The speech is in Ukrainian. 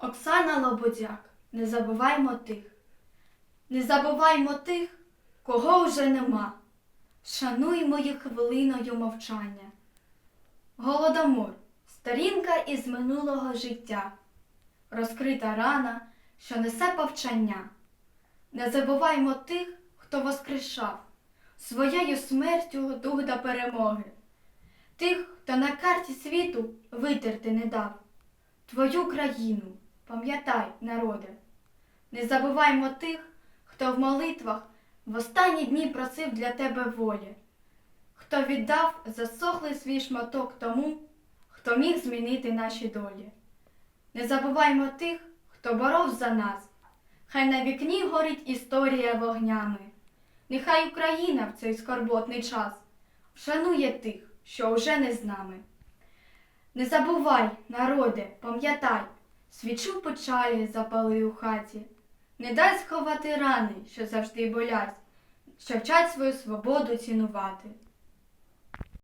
Оксана Лободяк, не забуваймо тих. Не забуваймо тих, кого вже нема. Шануймо їх хвилиною мовчання. Голодомор сторінка із минулого життя, розкрита рана, що несе повчання. Не забуваймо тих, хто воскрешав своєю смертю дух до перемоги, тих, хто на карті світу витерти не дав. Твою країну, пам'ятай, народе, не забуваймо тих, хто в молитвах в останні дні просив для тебе волі, хто віддав засохлий свій шматок тому, хто міг змінити наші долі. Не забуваймо тих, хто боров за нас, хай на вікні горить історія вогнями. Нехай Україна в цей скорботний час вшанує тих, що вже не з нами. Не забувай, народе, пам'ятай, свічу печалі запали у хаті. Не дай сховати рани, що завжди болять, що вчать свою свободу цінувати.